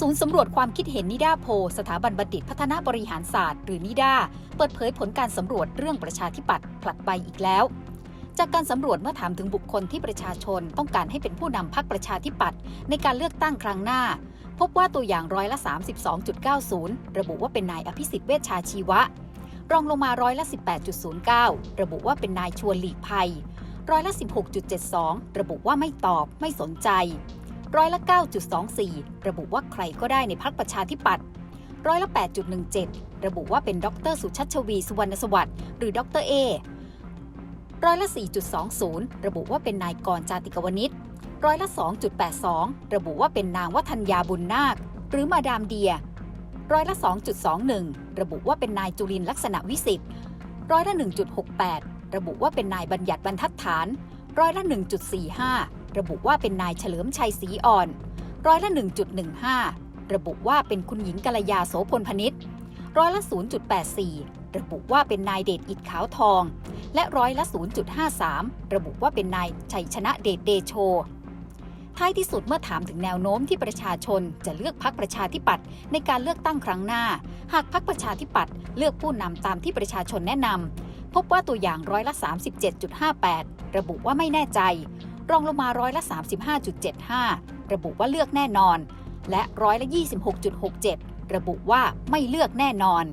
ศูนย์สำรวจความคิดเห็นนิดาโพ สถาบันบัณฑิตพัฒนาบริหารศาสตร์ หรือนิดาเปิดเผยผลการสำรวจเรื่องประชาธิปัตย์ผลัดใบอีกแล้ว จากการสำรวจเมื่อถามถึงบุคคลที่ประชาชนต้องการให้เป็นผู้นำพรรคประชาธิปัตย์ในการเลือกตั้งครั้งหน้า พบว่าตัวอย่างร้อยละ 32.90 ระบุว่าเป็นนายอภิสิทธิ์เวชชาชีวะ รองลงมาร้อยละ 18.09 ระบุว่าเป็นนายชวนหลีกภัยร้อยละ 16.72 ระบุว่าไม่ตอบไม่สนใจร้อยละ 9.24 ระบุว่า ใครก็ได้ในพรรคประชาธิปัตย์ร้อยละ 8.17 ระบุว่าเป็นดรสุชัชวีสุวรรณสวัสดิ์หรือดรเอร้อยละ 4.20 ระบุว่าเป็นนายกรจาติกวนิชร้อยละ 2.82 ระบุว่าเป็นนางวัฒนยาบุญนาค หรือมาดามเดีย ร้อยละ 2.21 ระบุว่าเป็นนายจุลินลักษณะวิสิทธิ์ร้อยละ 1.68 ระบุว่าเป็นนายบัญญัติบรรทัดฐาน ร้อยละ 1.45 ระบุว่าเป็นนายเฉลิมชัยศรีอ่อน ร้อยละ 1.15 ระบุว่าเป็นคุณหญิงกัลยาโสพลพนิษฐ์ร้อยละ 0.84 ระบุว่าเป็นนายเดชอิดขาวทอง และร้อยละ 0.53 ระบุว่าเป็นนายชัยชนะเดชเดโช ท้ายที่สุดเมื่อถามถึงแนวโน้มที่ประชาชนจะเลือกพักประชาธิปัตย์ในการเลือกตั้งครั้งหน้า หากพักประชาธิปัตย์เลือกผู้นำตามที่ประชาชนแนะนำพบว่าตัวอย่างร้อยละ 37.58 ระบุว่าไม่แน่ใจ รองลงมาร้อยละ 35.75 ระบุว่าเลือกแน่นอน และร้อยละ 26.67 ระบุว่าไม่เลือกแน่นอน